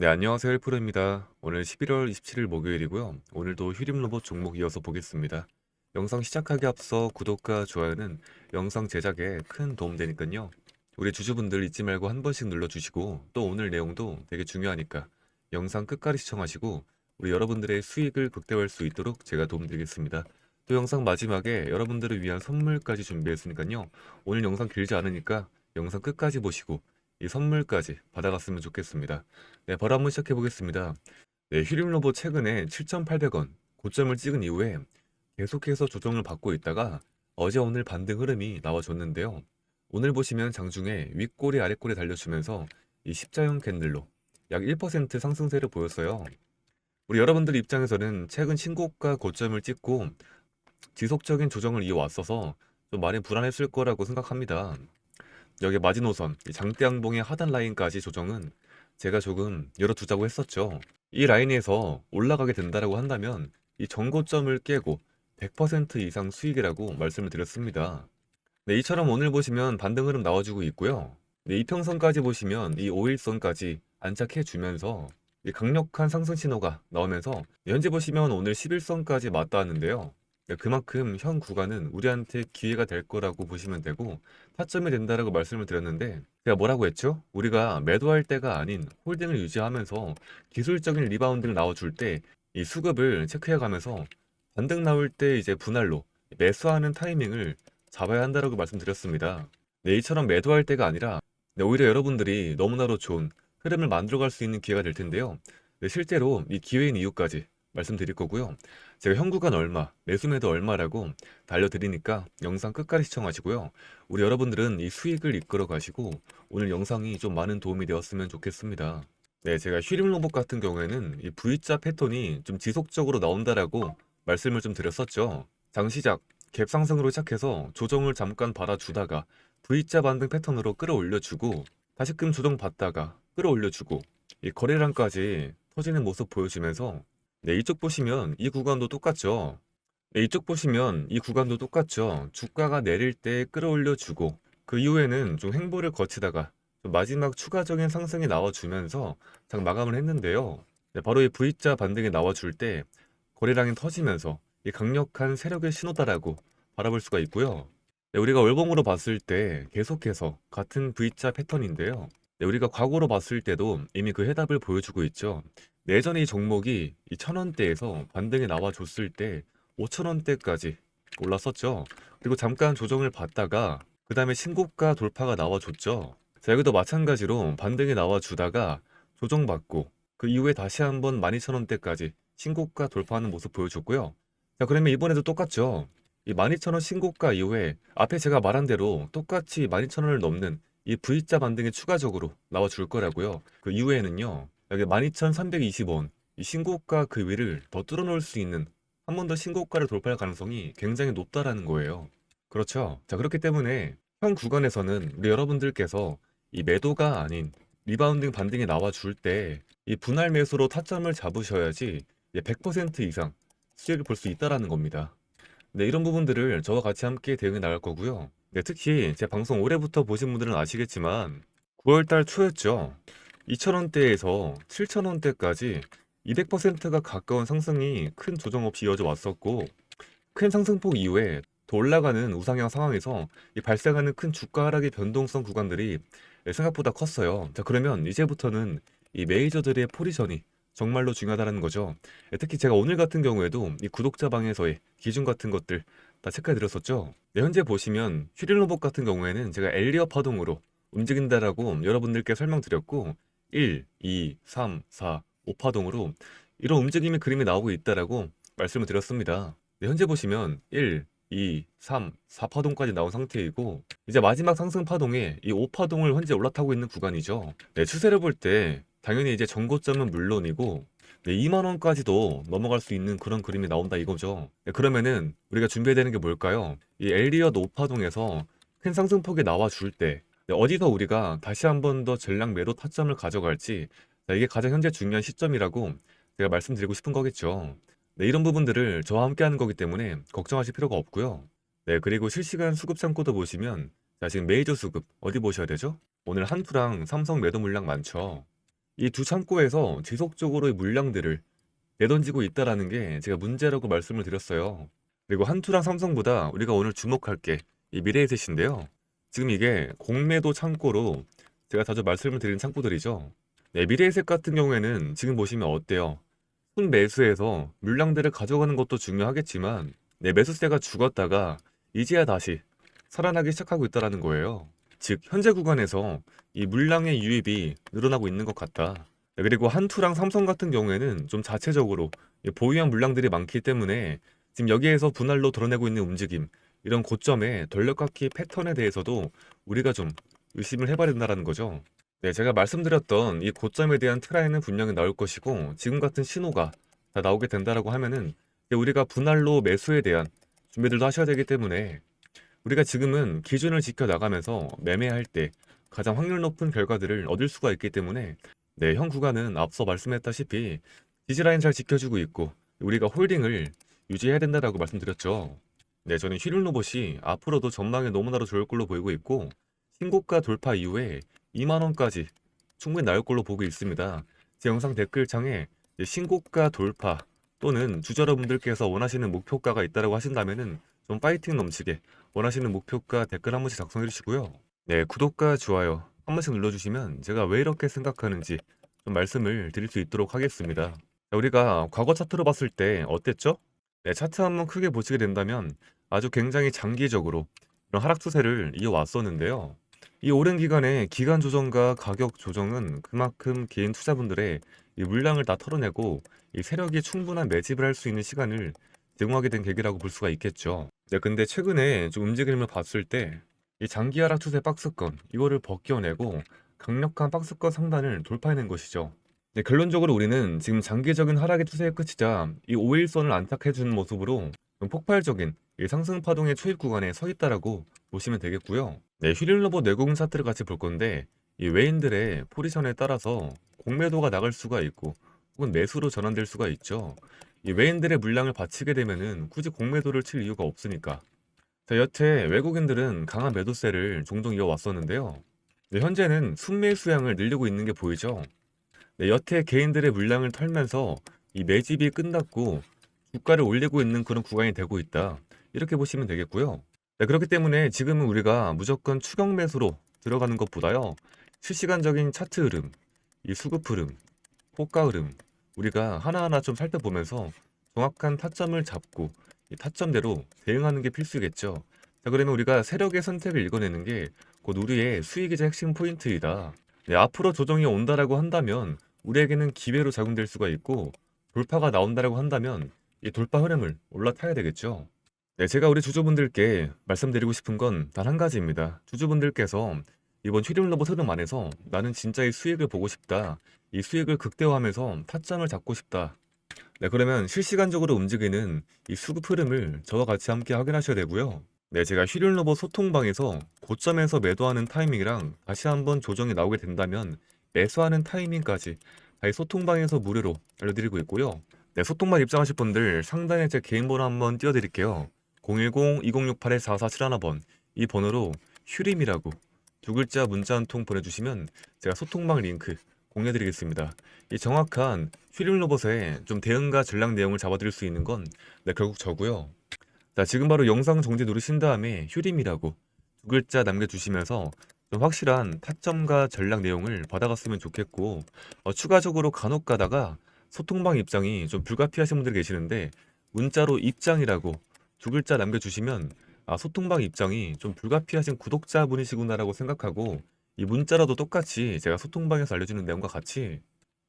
네, 안녕하세요. 헬프로입니다. 오늘 11월 27일 목요일이고요. 오늘도 휴림 로봇 종목 이어서 보겠습니다. 영상 시작하기 앞서 구독과 좋아요는 영상 제작에 큰 도움 되니까요. 우리 주주분들 잊지 말고 한 번씩 눌러주시고 또 오늘 내용도 되게 중요하니까 영상 끝까지 시청하시고 우리 여러분들의 수익을 극대화할 수 있도록 제가 도움드리겠습니다. 또 영상 마지막에 여러분들을 위한 선물까지 준비했으니까요. 오늘 영상 길지 않으니까 영상 끝까지 보시고 이 선물까지 받아갔으면 좋겠습니다. 네, 바로 한번 시작해 보겠습니다. 네, 휴림 로봇 최근에 7,800원 고점을 찍은 이후에 계속해서 조정을 받고 있다가 어제 오늘 반등 흐름이 나와줬는데요. 오늘 보시면 장중에 윗꼬리 아랫꼬리 달려주면서 이 십자형 캔들로 약 1% 상승세를 보였어요. 우리 여러분들 입장에서는 최근 신고가 고점을 찍고 지속적인 조정을 이어왔어서 좀 많이 불안했을 거라고 생각합니다. 여기 마지노선, 이 장대양봉의 하단 라인까지 조정은 제가 조금 열어두자고 했었죠. 이 라인에서 올라가게 된다라고 한다면 이 전고점을 깨고 100% 이상 수익이라고 말씀을 드렸습니다. 네, 이처럼 오늘 보시면 반등 흐름 나와주고 있고요. 네, 이평선까지 보시면 이 5일선까지 안착해 주면서 이 강력한 상승 신호가 나오면서 현재 보시면 오늘 11선까지 맞닿았는데요. 네, 그만큼 현 구간은 우리한테 기회가 될 거라고 보시면 되고 타점이 된다라고 말씀을 드렸는데 제가 뭐라고 했죠? 우리가 매도할 때가 아닌 홀딩을 유지하면서 기술적인 리바운드를 나와줄 때 이 수급을 체크해 가면서 반등 나올 때 이제 분할로 매수하는 타이밍을 잡아야 한다라고 말씀드렸습니다. 네, 이처럼 매도할 때가 아니라 네, 오히려 여러분들이 너무나도 좋은 흐름을 만들어갈 수 있는 기회가 될 텐데요. 네, 실제로 이 기회인 이유까지 말씀드릴 거고요. 제가 현구간 얼마, 매수매도 얼마라고 달려드리니까 영상 끝까지 시청하시고요. 우리 여러분들은 이 수익을 이끌어 가시고 오늘 영상이 좀 많은 도움이 되었으면 좋겠습니다. 네, 제가 휴림 로봇 같은 경우에는 이 V자 패턴이 좀 지속적으로 나온다라고 말씀을 좀 드렸었죠. 장 시작, 갭 상승으로 시작해서 조정을 잠깐 받아주다가 V자 반등 패턴으로 끌어올려주고 다시금 조정 받다가 끌어올려주고 이 거래량까지 터지는 모습 보여주면서 네, 이쪽 보시면 이 구간도 똑같죠. 네, 이쪽 보시면 이 구간도 똑같죠. 주가가 내릴 때 끌어올려주고 그 이후에는 좀 행보를 거치다가 좀 마지막 추가적인 상승이 나와주면서 장 마감을 했는데요. 네, 바로 이 V자 반등이 나와줄 때 거래량이 터지면서 이 강력한 세력의 신호다라고 바라볼 수가 있고요. 네, 우리가 월봉으로 봤을 때 계속해서 같은 V자 패턴인데요. 네, 우리가 과거로 봤을 때도 이미 그 해답을 보여주고 있죠. 이 종목이 이 천 원대에서 반등이 나와줬을 때 5천 원대까지 올랐었죠. 그리고 잠깐 조정을 받다가 그 다음에 신고가 돌파가 나와줬죠. 자, 여기도 마찬가지로 반등이 나와주다가 조정받고 그 이후에 다시 한번 12,000원대까지 신고가 돌파하는 모습 보여줬고요. 자, 그러면 이번에도 똑같죠. 이 12,000원 신고가 이후에 앞에 제가 말한 대로 똑같이 12,000원을 넘는 이 V자 반등이 추가적으로 나와 줄 거라고요. 그 이후에는요. 여기 12,320원 이 신고가 그 위를 더 뚫어 놓을 수 있는 한 번 더 신고가를 돌파할 가능성이 굉장히 높다라는 거예요. 그렇죠. 자 그렇기 때문에 현 구간에서는 우리 여러분들께서 이 매도가 아닌 리바운딩 반등이 나와 줄 때 이 분할 매수로 타점을 잡으셔야지 100% 이상 수익을 볼 수 있다라는 겁니다. 네, 이런 부분들을 저와 같이 함께 대응해 나갈 거고요. 네, 특히 제 방송 올해부터 보신 분들은 아시겠지만 9월달 초였죠. 2,000원대에서 7,000원대까지 200%가 가까운 상승이 큰 조정 없이 이어져 왔었고 큰 상승폭 이후에 더 올라가는 우상향 상황에서 이 발생하는 큰 주가 하락의 변동성 구간들이 생각보다 컸어요. 자 그러면 이제부터는 이 메이저들의 포지션이 정말로 중요하다는 거죠. 특히 제가 오늘 같은 경우에도 이 구독자 방에서의 기준 같은 것들 다 체크해 드렸었죠. 네, 현재 보시면 휴릴 로봇 같은 경우에는 제가 엘리어 파동으로 움직인다라고 여러분들께 설명드렸고 1, 2, 3, 4, 5파동으로 이런 움직임의 그림이 나오고 있다라고 말씀을 드렸습니다. 네, 현재 보시면 1, 2, 3, 4파동까지 나온 상태이고 이제 마지막 상승 파동에 이 5파동을 현재 올라타고 있는 구간이죠. 네, 추세를 볼 때 당연히 이제 전고점은 물론이고 네, 2만 원까지도 넘어갈 수 있는 그런 그림이 나온다 이거죠. 네, 그러면은 우리가 준비해야 되는 게 뭘까요? 이 엘리엇 5파동에서 큰 상승폭이 나와줄 때 네, 어디서 우리가 다시 한 번 더 전략 매도 타점을 가져갈지 자, 이게 가장 현재 중요한 시점이라고 제가 말씀드리고 싶은 거겠죠. 네, 이런 부분들을 저와 함께 하는 거기 때문에 걱정하실 필요가 없고요. 네, 그리고 실시간 수급 창고도 보시면 자, 지금 메이저 수급 어디 보셔야 되죠? 오늘 한프랑 삼성 매도 물량 많죠. 이 두 창고에서 지속적으로 이 물량들을 내던지고 있다라는 게 제가 문제라고 말씀을 드렸어요. 그리고 한투랑 삼성보다 우리가 오늘 주목할 게 이 미래에셋인데요. 지금 이게 공매도 창고로 제가 자주 말씀을 드리는 창고들이죠. 네, 미래에셋 같은 경우에는 지금 보시면 어때요? 순 매수해서 물량들을 가져가는 것도 중요하겠지만 네, 매수세가 죽었다가 이제야 다시 살아나기 시작하고 있다라는 거예요. 즉 현재 구간에서 이 물량의 유입이 늘어나고 있는 것 같다. 네, 그리고 한투랑 삼성 같은 경우에는 좀 자체적으로 이 보유한 물량들이 많기 때문에 지금 여기에서 분할로 드러내고 있는 움직임 이런 고점의 돌려깎기 패턴에 대해서도 우리가 좀 의심을 해봐야 된다는 거죠. 네, 제가 말씀드렸던 이 고점에 대한 트라이는 분명히 나올 것이고 지금 같은 신호가 다 나오게 된다라고 하면은 우리가 분할로 매수에 대한 준비들도 하셔야 되기 때문에 우리가 지금은 기준을 지켜 나가면서 매매할 때 가장 확률 높은 결과들을 얻을 수가 있기 때문에 네, 현 구간은 앞서 말씀했다시피 지지라인 잘 지켜주고 있고 우리가 홀딩을 유지해야 된다라고 말씀드렸죠. 네, 저는 휘륜 로봇이 앞으로도 전망이 너무나도 좋을 걸로 보이고 있고 신고가 돌파 이후에 2만 원까지 충분히 나올 걸로 보고 있습니다. 제 영상 댓글창에 신고가 돌파 또는 주저러분들께서 원하시는 목표가가 있다고 하신다면 은 좀 파이팅 넘치게 원하시는 목표가 댓글 한 번씩 작성해 주시고요. 네, 구독과 좋아요 한 번씩 눌러주시면 제가 왜 이렇게 생각하는지 좀 말씀을 드릴 수 있도록 하겠습니다. 자, 우리가 과거 차트로 봤을 때 어땠죠? 네, 차트 한번 크게 보시게 된다면 아주 굉장히 장기적으로 이런 하락 추세를 이어왔었는데요. 이 오랜 기간에 기간 조정과 가격 조정은 그만큼 개인 투자분들의 이 물량을 다 털어내고 이 세력이 충분한 매집을 할 수 있는 시간을 제공하게 된 계기라고 볼 수가 있겠죠. 네, 근데 최근에 좀 움직임을 봤을 때 이 장기 하락 추세 박스권 이거를 벗겨내고 강력한 박스권 상단을 돌파해낸 것이죠. 네, 결론적으로 우리는 지금 장기적인 하락의 추세의 끝이자 이 5일선을 안착해주는 모습으로 좀 폭발적인 이 상승 파동의 초입 구간에 서 있다라고 보시면 되겠고요. 네, 로봇 내공 차트를 같이 볼 건데 이 외인들의 포지션에 따라서 공매도가 나갈 수가 있고 혹은 매수로 전환될 수가 있죠. 이 외인들의 물량을 바치게 되면은 굳이 공매도를 칠 이유가 없으니까. 자, 여태 외국인들은 강한 매도세를 종종 이어왔었는데요. 네, 현재는 순매 수량을 늘리고 있는 게 보이죠. 네, 여태 개인들의 물량을 털면서 이 매집이 끝났고 주가를 올리고 있는 그런 구간이 되고 있다. 이렇게 보시면 되겠고요. 네, 그렇기 때문에 지금은 우리가 무조건 추격 매수로 들어가는 것보다요. 실시간적인 차트 흐름, 이 수급 흐름, 호가 흐름 우리가 하나하나 좀 살펴보면서 정확한 타점을 잡고 이 타점대로 대응하는 게 필수겠죠. 자, 그러면 우리가 세력의 선택을 읽어내는 게 곧 우리의 수익이자 핵심 포인트이다. 네, 앞으로 조정이 온다라고 한다면 우리에게는 기회로 작용될 수가 있고 돌파가 나온다라고 한다면 이 돌파 흐름을 올라타야 되겠죠. 네, 제가 우리 주주분들께 말씀드리고 싶은 건 단 한 가지입니다. 주주분들께서 이번 휘림 로봇 흐름 안에서 나는 진짜 이 수익을 보고 싶다. 이 수익을 극대화하면서 타점을 잡고 싶다. 네, 그러면 실시간적으로 움직이는 이 수급 흐름을 저와 같이 함께 확인하셔야 되고요. 네, 제가 휘륜 로봇 소통방에서 고점에서 매도하는 타이밍이랑 다시 한번 조정이 나오게 된다면 매수하는 타이밍까지 다이 소통방에서 무료로 알려드리고 있고요. 네, 소통방 입장하실 분들 상단에 제 개인 번호 한번 띄워드릴게요. 010-2068-4471번 이 번호로 휴림이라고 두 글자 문자 한 통 보내주시면 제가 소통방 링크 공유해드리겠습니다. 이 정확한 휴림 로봇의 좀 대응과 전략 내용을 잡아드릴 수 있는 건 네, 결국 저고요. 자, 지금 바로 영상 정지 누르신 다음에 휴림이라고 두 글자 남겨주시면서 좀 확실한 타점과 전략 내용을 받아갔으면 좋겠고 어, 추가적으로 간혹 가다가 소통방 입장이 좀 불가피하신 분들 계시는데 문자로 입장이라고 두 글자 남겨주시면 아, 소통방 입장이 좀 불가피하신 구독자분이시구나라고 생각하고 이 문자라도 똑같이 제가 소통방에서 알려주는 내용과 같이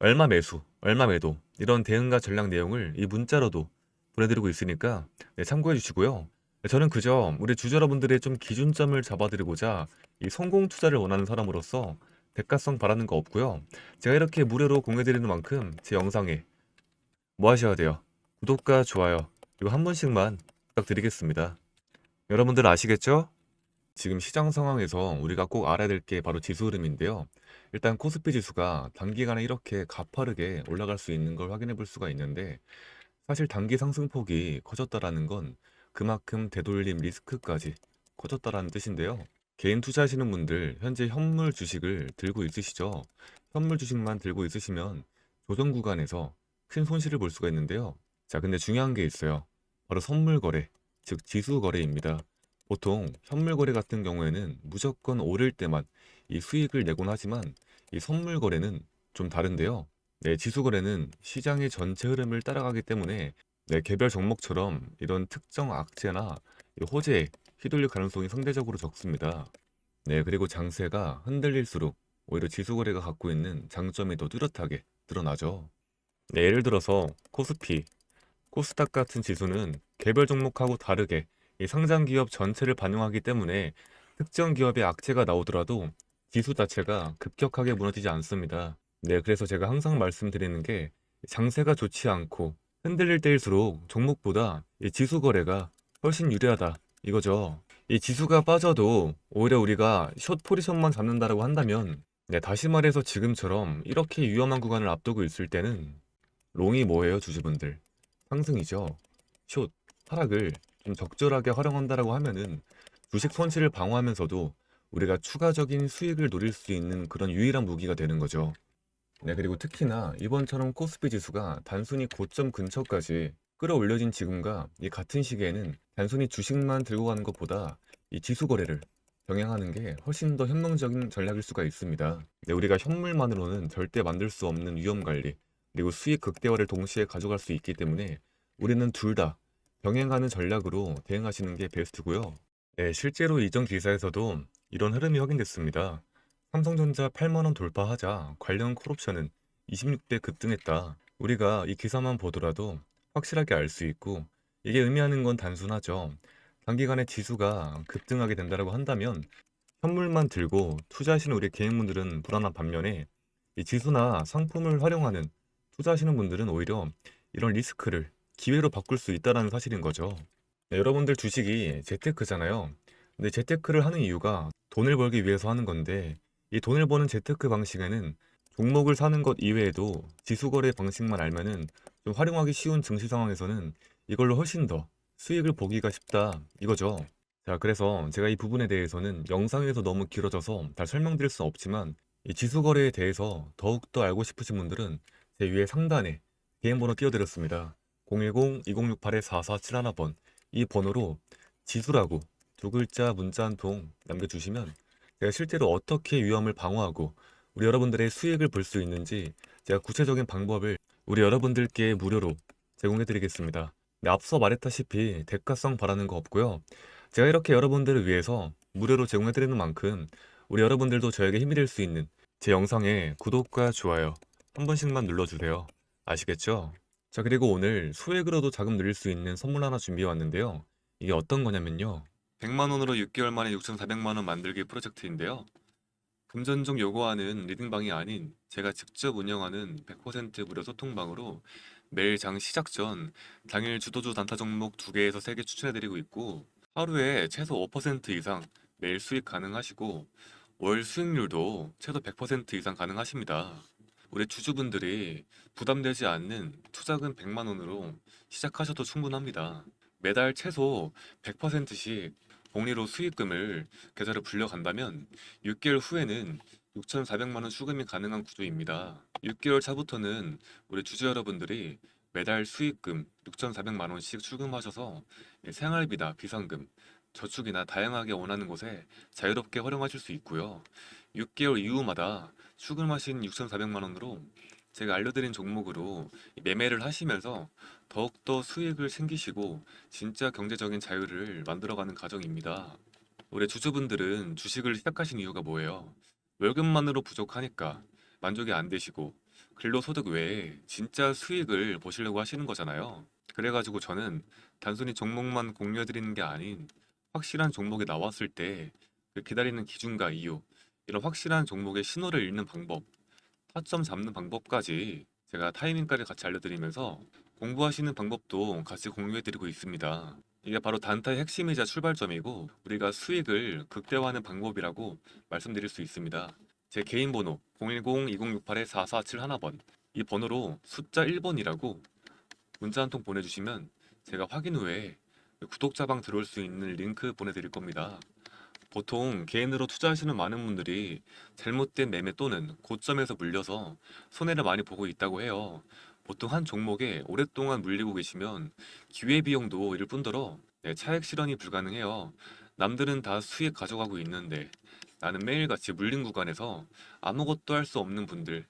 얼마 매수, 얼마 매도 이런 대응과 전략 내용을 이 문자로도 보내드리고 있으니까 네, 참고해 주시고요. 네, 저는 그저 우리 주주 여러분들의 좀 기준점을 잡아드리고자 이 성공 투자를 원하는 사람으로서 대가성 바라는 거 없고요. 제가 이렇게 무료로 공유해드리는 만큼 제 영상에 뭐 하셔야 돼요? 구독과 좋아요 이거 한 번씩만 부탁드리겠습니다. 여러분들 아시겠죠? 지금 시장 상황에서 우리가 꼭 알아야 될 게 바로 지수 흐름인데요. 일단 코스피 지수가 단기간에 이렇게 가파르게 올라갈 수 있는 걸 확인해 볼 수가 있는데 사실 단기 상승폭이 커졌다라는 건 그만큼 되돌림 리스크까지 커졌다라는 뜻인데요. 개인 투자하시는 분들 현재 현물 주식을 들고 있으시죠? 현물 주식만 들고 있으시면 조정 구간에서 큰 손실을 볼 수가 있는데요. 자, 근데 중요한 게 있어요. 바로 선물 거래, 즉 지수 거래입니다. 보통 현물 거래 같은 경우에는 무조건 오를 때만 이 수익을 내곤 하지만 이 선물 거래는 좀 다른데요. 네, 지수 거래는 시장의 전체 흐름을 따라가기 때문에 네, 개별 종목처럼 이런 특정 악재나 이 호재에 휘둘릴 가능성이 상대적으로 적습니다. 네, 그리고 장세가 흔들릴수록 오히려 지수 거래가 갖고 있는 장점이 더 뚜렷하게 드러나죠. 네, 예를 들어서 코스피, 코스닥 같은 지수는 개별 종목하고 다르게 이 상장 기업 전체를 반영하기 때문에 특정 기업의 악재가 나오더라도 지수 자체가 급격하게 무너지지 않습니다. 네, 그래서 제가 항상 말씀드리는 게 장세가 좋지 않고 흔들릴 때일수록 종목보다 이 지수 거래가 훨씬 유리하다 이거죠. 이 지수가 빠져도 오히려 우리가 숏 포지션만 잡는다라고 한다면 네, 다시 말해서 지금처럼 이렇게 위험한 구간을 앞두고 있을 때는 롱이 뭐예요, 주주분들? 상승이죠. 숏, 하락을 좀 적절하게 활용한다라고 하면은 주식 손실을 방어하면서도 우리가 추가적인 수익을 노릴 수 있는 그런 유일한 무기가 되는 거죠. 네, 그리고 특히나 이번처럼 코스피 지수가 단순히 고점 근처까지 끌어올려진 지금과 이 같은 시기에는 단순히 주식만 들고 가는 것보다 이 지수 거래를 병행하는 게 훨씬 더 현명적인 전략일 수가 있습니다. 네, 우리가 현물만으로는 절대 만들 수 없는 위험 관리, 그리고 수익 극대화를 동시에 가져갈 수 있기 때문에 우리는 둘 다 병행하는 전략으로 대응하시는 게 베스트고요. 네, 실제로 이전 기사에서도 이런 흐름이 확인됐습니다. 삼성전자 8만 원 돌파하자 관련 콜옵션은 26배 급등했다. 우리가 이 기사만 보더라도 확실하게 알 수 있고 이게 의미하는 건 단순하죠. 단기간에 지수가 급등하게 된다고 한다면 현물만 들고 투자하시는 우리 개인분들은 불안한 반면에 이 지수나 상품을 활용하는 투자하시는 분들은 오히려 이런 리스크를 기회로 바꿀 수 있다는 사실인 거죠. 네, 여러분들 주식이 재테크잖아요. 근데 재테크를 하는 이유가 돈을 벌기 위해서 하는 건데 이 돈을 버는 재테크 방식에는 종목을 사는 것 이외에도 지수 거래 방식만 알면은 좀 활용하기 쉬운 증시 상황에서는 이걸로 훨씬 더 수익을 보기가 쉽다 이거죠. 자, 그래서 제가 이 부분에 대해서는 영상에서 너무 길어져서 다 설명드릴 수 없지만 이 지수 거래에 대해서 더욱더 알고 싶으신 분들은 제 위에 상단에 개인 번호 띄워드렸습니다. 010-2068-4471번 이 번호로 지수라고 두 글자 문자 한 통 남겨주시면 제가 실제로 어떻게 위험을 방어하고 우리 여러분들의 수익을 볼 수 있는지 제가 구체적인 방법을 우리 여러분들께 무료로 제공해 드리겠습니다. 네, 앞서 말했다시피 대가성 바라는 거 없고요. 제가 이렇게 여러분들을 위해서 무료로 제공해 드리는 만큼 우리 여러분들도 저에게 힘이 될 수 있는 제 영상에 구독과 좋아요 한 번씩만 눌러주세요. 아시겠죠? 자, 그리고 오늘 소액으로도 자금 늘릴 수 있는 선물 하나 준비해 왔는데요. 이게 어떤 거냐면요. 100만 원으로 6개월 만에 6,400만 원 만들기 프로젝트인데요. 금전종 요구하는 리딩방이 아닌 제가 직접 운영하는 100% 무료 소통방으로 매일 장 시작 전 당일 주도주 단타 종목 2개에서 3개 추천해드리고 있고 하루에 최소 5% 이상 매일 수익 가능하시고 월 수익률도 최소 100% 이상 가능하십니다. 우리 주주분들이 부담되지 않는 투자금 100만 원으로 시작하셔도 충분합니다. 매달 최소 100%씩 복리로 수익금을 계좌로 불려간다면 6개월 후에는 6,400만 원 수금이 가능한 구조입니다. 6개월 차부터는 우리 주주 여러분들이 매달 수익금 6,400만 원씩 출금하셔서 생활비나 비상금, 저축이나 다양하게 원하는 곳에 자유롭게 활용하실 수 있고요. 6개월 이후마다 출금하신 6,400만 원으로 제가 알려드린 종목으로 매매를 하시면서 더욱더 수익을 챙기시고 진짜 경제적인 자유를 만들어가는 과정입니다. 우리 주주분들은 주식을 시작하신 이유가 뭐예요? 월급만으로 부족하니까 만족이 안 되시고 근로소득 외에 진짜 수익을 보시려고 하시는 거잖아요. 그래가지고 저는 단순히 종목만 공유해드리는 게 아닌 확실한 종목이 나왔을 때그 기다리는 기준과 이유, 이런 확실한 종목의 신호를 읽는 방법, 타점 잡는 방법까지 제가 타이밍까지 같이 알려드리면서 공부하시는 방법도 같이 공유해드리고 있습니다. 이게 바로 단타의 핵심이자 출발점이고 우리가 수익을 극대화하는 방법이라고 말씀드릴 수 있습니다. 제 개인 번호 010-2068-4471번 이 번호로 숫자 1번이라고 문자 한 통 보내주시면 제가 확인 후에 구독자방 들어올 수 있는 링크 보내드릴 겁니다. 보통 개인으로 투자하시는 많은 분들이 잘못된 매매 또는 고점에서 물려서 손해를 많이 보고 있다고 해요. 보통 한 종목에 오랫동안 물리고 계시면 기회비용도 일 뿐더러 네, 차액 실현이 불가능해요. 남들은 다 수익 가져가고 있는데 나는 매일같이 물린 구간에서 아무것도 할 수 없는 분들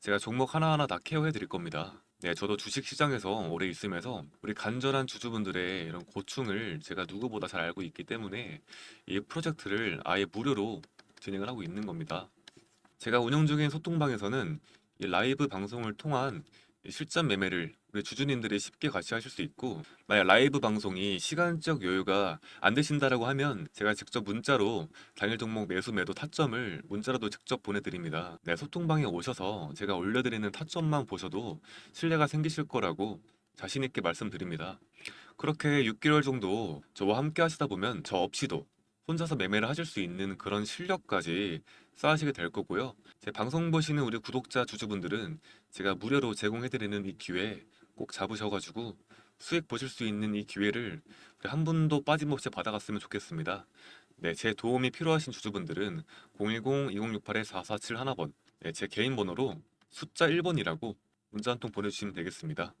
제가 종목 하나하나 다 케어해 드릴 겁니다. 네, 저도 주식 시장에서 오래 있으면서 우리 간절한 주주분들의 이런 고충을 제가 누구보다 잘 알고 있기 때문에 이 프로젝트를 아예 무료로 진행을 하고 있는 겁니다. 제가 운영 중인 소통방에서는 이 라이브 방송을 통한 이 실전 매매를 우리 주주님들이 쉽게 같이 하실 수 있고 만약 라이브 방송이 시간적 여유가 안 되신다라고 하면 제가 직접 문자로 단일 종목 매수 매도 타점을 문자로도 직접 보내드립니다. 네, 소통방에 오셔서 제가 올려드리는 타점만 보셔도 신뢰가 생기실 거라고 자신 있게 말씀드립니다. 그렇게 6개월 정도 저와 함께 하시다 보면 저 없이도 혼자서 매매를 하실 수 있는 그런 실력까지 쌓으시게 될 거고요. 제 방송 보시는 우리 구독자 주주분들은 제가 무료로 제공해드리는 이 기회 꼭 잡으셔가지고 수익 보실 수 있는 이 기회를 한 분도 빠짐없이 받아갔으면 좋겠습니다. 네, 제 도움이 필요하신 주주분들은 010-2068-4471번 네, 제 개인 번호로 숫자 1번이라고 문자 한 통 보내주시면 되겠습니다.